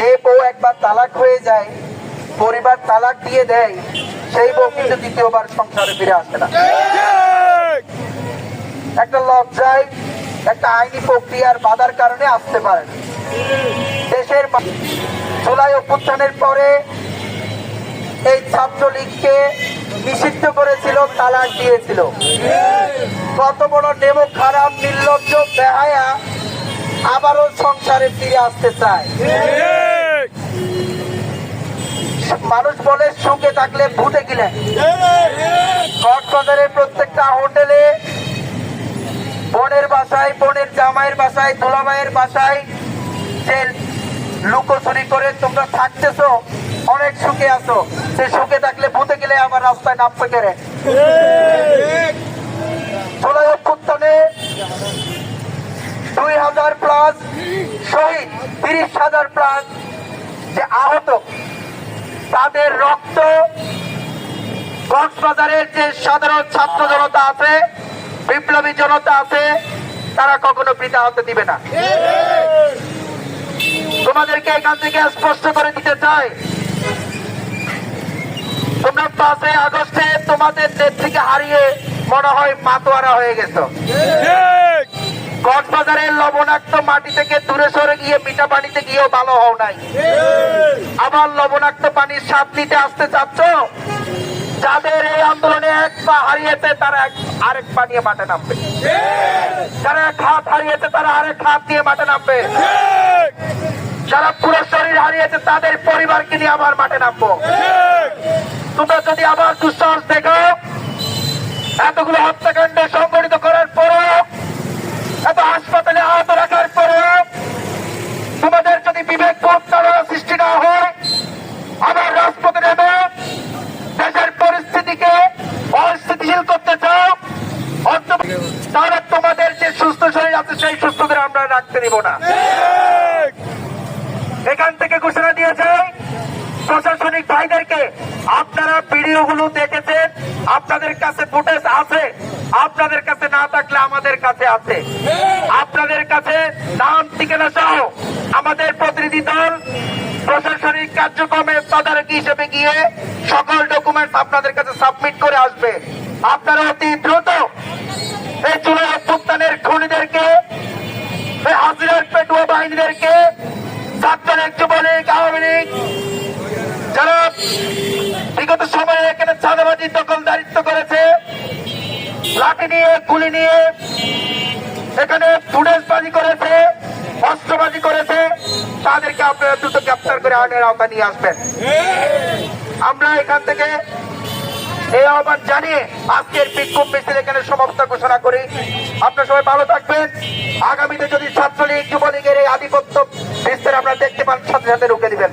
যে বউ একবার তালাক হয়ে যায়, পরিবার তালাক দিয়ে দেয়, সেই বউ কিন্তু দ্বিতীয়বার সংসারে ফিরে আসে না। একটা লজ্জায়, একটা আইনি প্রক্রিয়ার বাধার কারণে আসতে পারে দেশের জুলাই অভ্যুত্থানের পরে এই ছাত্রলীগকে নিষিদ্ধ করেছিল, তালাক দিয়েছিল। কত বড় নেম খারাপ, নির্লজ্জ, বেহায়া, আবারও সংসারে ফিরে আসতে চায়। সুখে থাকলে ভূতে গিলে কক্সবাজারের প্রত্যেকটা হোটেলে বোনের বাসায়, বোনের জামাইয়ের বাসায়, দুলাভাইয়ের বাসায় যে লুকোচুরি করে তোমরা থাকতেছো, অনেক সুখে আছো। সে সুখে থাকলে ভূতে গেলে আবার রাস্তায় নামতে গেলে জুলাই দুই হাজার প্লাস শহীদ, তিরিশ হাজার প্লাস যে আহত তাদের রক্ত কক্সবাজারের যে সাধারণ ছাত্র জনতা আছে, বিপ্লবী জনতা আছে, তারা কখনো বৃথা হতে দিবে না। তোমাদেরকে এখান থেকে স্পষ্ট করে দিতে চাই, তোমরা পাঁচই আগস্টে তোমাদের দেশ থেকে হারিয়ে মনে হয় মাতোয়ারা হয়ে গেছো। কক্সবাজারের লবণাক্ত মাটি থেকে দূরে সরে গিয়ে মিঠা পানিতে গিয়েও ভালো হও নাই। আবার লবণাক্ত পানির স্বাদ নিতে আসতে চাচ্ছ? যাদের এই আন্দোলনে এক পা হারিয়েছে তারা আরেক পা নিয়ে মাঠে নামবে। যারা এক হাত হারিয়েছে তারা আরেক হাত দিয়ে মাঠে নামবে। যারা পুরো শরীর হারিয়েছে তাদের পরিবারকে নিয়ে আবার মাঠে নামবো। তোমরা যদি আবার দুঃসাহস দেখো এতগুলো হত্যাকাণ্ড সংগঠিত করার পরও এত হাসপাতালে আহত রাখার পরও তোমাদের যদি বিবেক বোধ সৃষ্টি না হয়, আবার রাজপথে নেবে দেশের পরিস্থিতিকে অস্থিতিশীল করতে চাও তাহলে তোমাদের যে সুস্থ শরীর আছে সেই সুস্থদের আমরা রাখতে দিব না। এখান থেকে ঘোষণা দিয়েছে প্রশাসনিক ভাইদেরকে, আপনারা ভিডিওগুলো দেখেছেন, আপনাদের কাছে ফুটেজ আছে, আপনাদের কাছে কাছে আছে। আপনাদের কাছে নাম, ঠিকানা সহ আমাদের প্রতিনিধি দল প্রশাসনিক কার্যক্রমের তদারকি হিসেবে গিয়ে সকল ডকুমেন্টস আপনাদের কাছে সাবমিট করে আসবে। আপনারা অতি দ্রুত এই চুলাই অভ্যুত্থানের খুনিদেরকে হাজিরার পেটুয়া বাহিনীদেরকে ছাত্রলীগ যুবলীগ আওয়ামী লীগ, যারা বিগত সময়ে এখানে চাঁদাবাজি, দখলদারিত্ব করেছে লাঠি নিয়ে, গুলি নিয়ে এখানে ফুটেজবাজি করেছে, অস্ত্রবাজি করেছে। তাদেরকে আপনারা দ্রুত গ্রেপ্তার করে আইনের আওতা নিয়ে আসবেন। আমরা এখান থেকে এই আহ্বান জানিয়ে আজকের বিক্ষোভ মিছিল এখানে সমাপ্ত ঘোষণা করি। আপনার সবাই ভালো থাকবেন। আগামীতে যদি ছাত্রলীগ, যুবলীগের এই আধিপত্য বিস্তার আমরা দেখতে পান সাথে রুখে দিবেন।